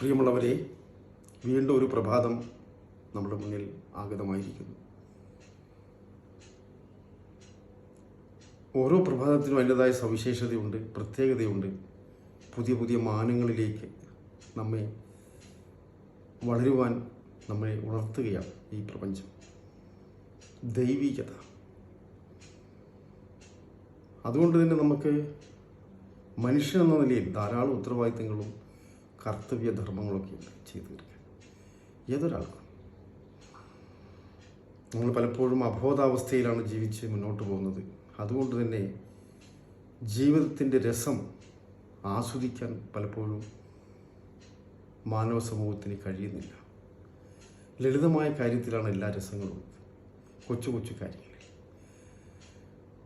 പ്രിയമുള്ളവരെ വീണ്ടും ഒരു പ്രഭാതം നമ്മുടെ മുന്നിൽ ആഗതമായിരിക്കുന്നു. ഓരോ പ്രഭാതത്തിനും അതിന്റെതായ സവിശേഷതയുണ്ട് പ്രത്യേകതയുണ്ട്. പുതിയ പുതിയ മാനങ്ങളിലേക്ക് നമ്മെ വളരുവാൻ നമ്മെ ഉണർത്തുകയാണ് ഈ പ്രപഞ്ചം. ദൈവികത. അതുകൊണ്ട് തന്നെ നമുക്ക് മനുഷ്യൻ എന്ന നിലയിൽ ധാരാളം ഉത്തരവാദിത്തങ്ങളും കർത്തവ്യധർമ്മങ്ങളൊക്കെ ഉണ്ട് ചെയ്തു തീർക്കാൻ ഏതൊരാൾക്കും. നമ്മൾ പലപ്പോഴും അബോധാവസ്ഥയിലാണ് ജീവിച്ച് മുന്നോട്ട് പോകുന്നത്. അതുകൊണ്ട് തന്നെ ജീവിതത്തിന്റെ രസം ആസ്വദിക്കാൻ പലപ്പോഴും മാനവ സമൂഹത്തിന് കഴിയുന്നില്ല. ലളിതമായ കാര്യത്തിലാണ് എല്ലാ രസങ്ങളും കൊച്ചു കൊച്ചു കാര്യങ്ങൾ.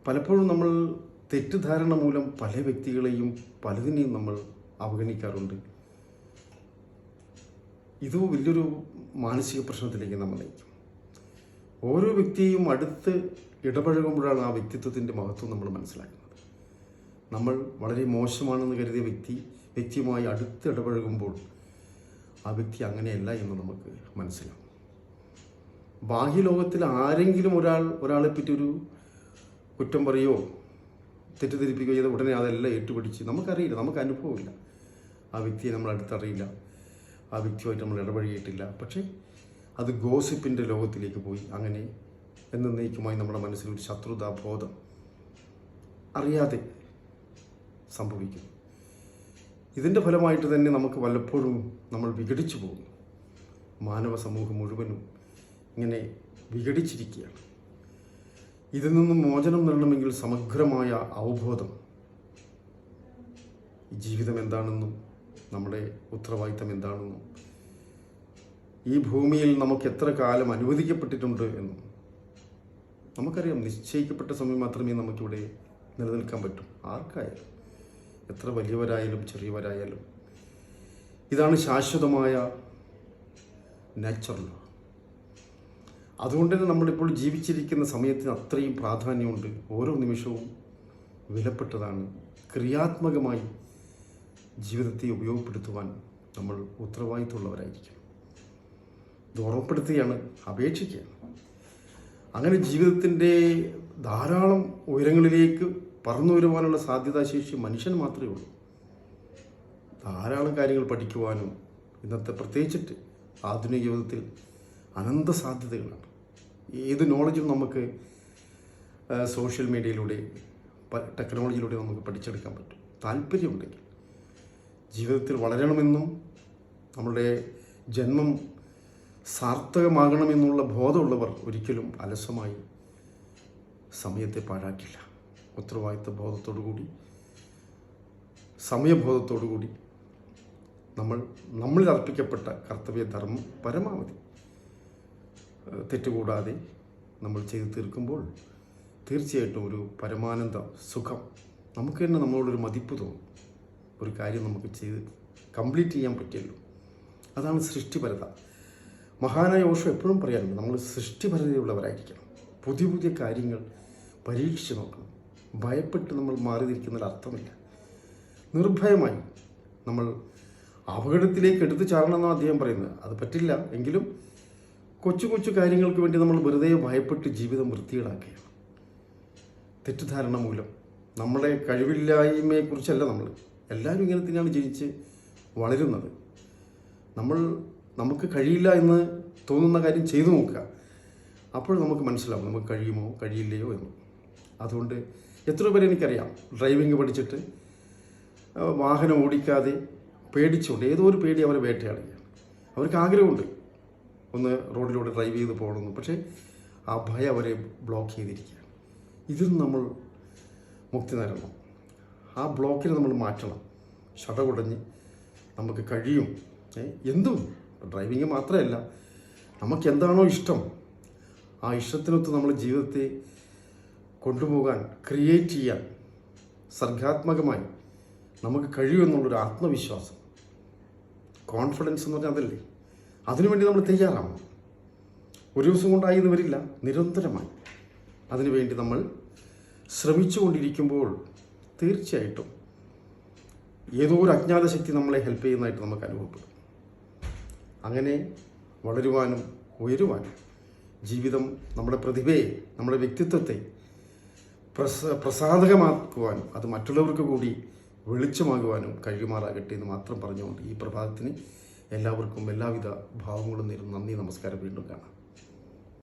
പലപ്പോഴും നമ്മൾ തെറ്റിദ്ധാരണ മൂലം പല വ്യക്തികളെയും പലതിനെയും നമ്മൾ അവഗണിക്കാറുണ്ട്. ഇത് വലിയൊരു മാനസിക പ്രശ്നത്തിലേക്ക് നമ്മൾ നയിക്കും. ഓരോ വ്യക്തിയും അടുത്ത് ഇടപഴകുമ്പോഴാണ് ആ വ്യക്തിത്വത്തിന്റെ മഹത്വം നമ്മൾ മനസ്സിലാക്കുന്നത്. നമ്മൾ വളരെ മോശമാണെന്ന് കരുതിയ വ്യക്തി വ്യക്തിയുമായി അടുത്ത് ഇടപഴകുമ്പോൾ ആ വ്യക്തി അങ്ങനെയല്ല എന്ന് നമുക്ക് മനസ്സിലാവും. ബാഹ്യലോകത്തിൽ ആരെങ്കിലും ഒരാൾ ഒരാളെ പറ്റി ഒരു കുറ്റം പറയുകയോ തെറ്റിദ്ധരിപ്പിക്കുകയോ ചെയ്ത ഉടനെ അതെല്ലാം ഏറ്റുപിടിച്ച് നമുക്കറിയില്ല നമുക്ക് അനുഭവമില്ല ആ വ്യക്തിയെ നമ്മൾ അടുത്തറിയില്ല ആ വ്യക്തിയുമായിട്ട് നമ്മൾ ഇടപഴകിയിട്ടില്ല. പക്ഷേ അത് ഗോസിപ്പിന്റെ ലോകത്തിലേക്ക് പോയി. അങ്ങനെ എന്നേക്കുമായി നമ്മുടെ മനസ്സിൽ ഒരു ശത്രുതാബോധം അറിയാതെ സംഭവിക്കുന്നു. ഇതിന്റെ ഫലമായിട്ട് തന്നെ നമുക്ക് വല്ലപ്പോഴും നമ്മൾ വിഘടിച്ചു പോകുന്നു. മാനവ സമൂഹം മുഴുവനും ഇങ്ങനെ വിഘടിച്ചിരിക്കുകയാണ്. ഇതിൽ നിന്നും മോചനം നേടണമെങ്കിൽ സമഗ്രമായ അവബോധം ജീവിതം എന്താണെന്നും നമ്മുടെ ഉത്തരവാദിത്തം എന്താണെന്നും ഈ ഭൂമിയിൽ നമുക്ക് എത്ര കാലം അനുവദിക്കപ്പെട്ടിട്ടുണ്ട് എന്നും. നമുക്കറിയാം നിശ്ചയിക്കപ്പെട്ട സമയം മാത്രമേ നമുക്കിവിടെ നിലനിൽക്കാൻ പറ്റൂ. ആർക്കായാലും എത്ര വലിയവരായാലും ചെറിയവരായാലും. ഇതാണ് ശാശ്വതമായ നാച്ചുറൽ അതുകൊണ്ട് തന്നെ നമ്മളിപ്പോൾ ജീവിച്ചിരിക്കുന്ന സമയത്തിന് അത്രയും പ്രാധാന്യമുണ്ട്. ഓരോ നിമിഷവും വിലപ്പെട്ടതാണ്. ക്രിയാത്മകമായി ജീവിതത്തെ ഉപയോഗപ്പെടുത്തുവാൻ നമ്മൾ ഉത്തരവാദിത്തമുള്ളവരായിരിക്കണം ഇത് ഓർമ്മപ്പെടുത്തുകയാണ് അപേക്ഷിക്കുകയാണ്. അങ്ങനെ ജീവിതത്തിന്റെ ധാരാളം ഉയരങ്ങളിലേക്ക് പറന്നു വരുവാനുള്ള സാധ്യതാശേഷി മനുഷ്യന് മാത്രമേ ഉള്ളൂ. ധാരാളം കാര്യങ്ങൾ പഠിക്കുവാനും ഇന്നത്തെ പ്രത്യേകിച്ചിട്ട് ആധുനിക ജീവിതത്തിൽ അനന്ത സാധ്യതകളാണ്. ഏത് നോളജും നമുക്ക് സോഷ്യൽ മീഡിയയിലൂടെ ടെക്നോളജിയിലൂടെ നമുക്ക് പഠിച്ചെടുക്കാൻ പറ്റും. താല്പര്യമുണ്ടെങ്കിൽ. ജീവിതത്തിൽ വളരണമെന്നും നമ്മുടെ ജന്മം സാർത്ഥകമാകണമെന്നുള്ള ബോധമുള്ളവർ ഒരിക്കലും അലസമായി സമയത്തെ പാഴാക്കില്ല. ഉത്തരവാദിത്ത ബോധത്തോടു കൂടി സമയബോധത്തോടു കൂടി നമ്മൾ നമ്മളിൽ അർപ്പിക്കപ്പെട്ട കർത്തവ്യധർമ്മം പരമാവധി തെറ്റുകൂടാതെ നമ്മൾ ചെയ്തു തീർക്കുമ്പോൾ തീർച്ചയായിട്ടും ഒരു പരമാനന്ദ സുഖം. നമുക്ക് തന്നെ നമ്മളോടൊരു മതിപ്പ് തോന്നും. ഒരു കാര്യം നമുക്ക് ചെയ്ത് കംപ്ലീറ്റ് ചെയ്യാൻ പറ്റിയല്ലോ. അതാണ് സൃഷ്ടിപരത. മഹാനായ ഓഷോ എപ്പോഴും പറയാറുണ്ട് നമ്മൾ സൃഷ്ടിപരതയുള്ളവരായിരിക്കണം. പുതിയ പുതിയ കാര്യങ്ങൾ പരീക്ഷിച്ച് നോക്കണം. ഭയപ്പെട്ട് നമ്മൾ മാറി നിൽക്കുന്നതിൽ അർത്ഥമില്ല. നിർഭയമായി നമ്മൾ അപകടത്തിലേക്ക് എടുത്തു ചാടണമെന്നാണ് അദ്ദേഹം പറയുന്നത്. അത് പറ്റില്ല. എങ്കിലും കൊച്ചു കൊച്ചു കാര്യങ്ങൾക്ക് വേണ്ടി നമ്മൾ വെറുതെ ഭയപ്പെട്ട് ജീവിതം വൃത്തികേടാക്കുകയാണ്. തെറ്റിദ്ധാരണ മൂലം. നമ്മളെ കഴിവില്ലായ്മയെക്കുറിച്ചല്ല നമ്മൾ എല്ലാവരും ഇങ്ങനെ തന്നെയാണ് ജനിച്ച് വളരുന്നത്. നമ്മൾ നമുക്ക് കഴിയില്ല എന്ന് തോന്നുന്ന കാര്യം ചെയ്തു നോക്കുക. അപ്പോൾ നമുക്ക് മനസ്സിലാവും നമുക്ക് കഴിയുമോ കഴിയില്ലയോ എന്ന്. അതുകൊണ്ട് എത്ര പേരെ എനിക്കറിയാം. ഡ്രൈവിംഗ് പഠിച്ചിട്ട് വാഹനം ഓടിക്കാതെ പേടിച്ചുകൊണ്ട് ഏതോ ഒരു പേടി അവരെ വേട്ടയാടുകയാണ് അവർക്ക് ആഗ്രഹമുണ്ട്. ഒന്ന് റോഡിലൂടെ ഡ്രൈവ് ചെയ്ത് പോകണമെന്ന്. പക്ഷേ ആ ഭയം അവരെ ബ്ലോക്ക് ചെയ്തിരിക്കുകയാണ്. ഇതിൽ നമ്മൾ മുക്തി നേടണം. ആ ബ്ലോക്കിനെ നമ്മൾ മാറ്റണം. ഷടകുടഞ്ഞ് നമുക്ക് കഴിയും. എന്തും. ഡ്രൈവിങ് മാത്രമല്ല നമുക്ക് എന്താണോ ഇഷ്ടം ആ ഇഷ്ടത്തിനൊത്ത് നമ്മൾ ജീവിതത്തെ കൊണ്ടുപോകാൻ ക്രിയേറ്റ് ചെയ്യാൻ സർഗാത്മകമായി നമുക്ക് കഴിയുമെന്നുള്ളൊരു ആത്മവിശ്വാസം. കോൺഫിഡൻസ് എന്ന് പറഞ്ഞാൽ അതല്ലേ? അതിനുവേണ്ടി നമ്മൾ തയ്യാറാവണം ഒരു ദിവസം കൊണ്ടായി എന്ന് വരില്ല നിരന്തരമായി. അതിനുവേണ്ടി നമ്മൾ ശ്രമിച്ചുകൊണ്ടിരിക്കുമ്പോൾ തീർച്ചയായിട്ടും ഏതോ ഒരു അജ്ഞാത ശക്തി നമ്മളെ ഹെൽപ്പ് ചെയ്യുന്നതായിട്ട് നമുക്ക് അനുഭവപ്പെടും. അങ്ങനെ വളരുവാനും ഉയരുവാനും ജീവിതം നമ്മുടെ പ്രതിഭയെ നമ്മുടെ വ്യക്തിത്വത്തെ പ്രസ പ്രസാദകമാക്കുവാനും അത് മറ്റുള്ളവർക്ക് കൂടി വെളിച്ചമാകുവാനും കഴിയുമാറാകട്ടെ എന്ന് മാത്രം പറഞ്ഞുകൊണ്ട് ഈ പ്രഭാതത്തിന് എല്ലാവർക്കും എല്ലാവിധ ഭാവങ്ങളും നേരും നന്ദി നമസ്കാരം. വീണ്ടും കാണാം.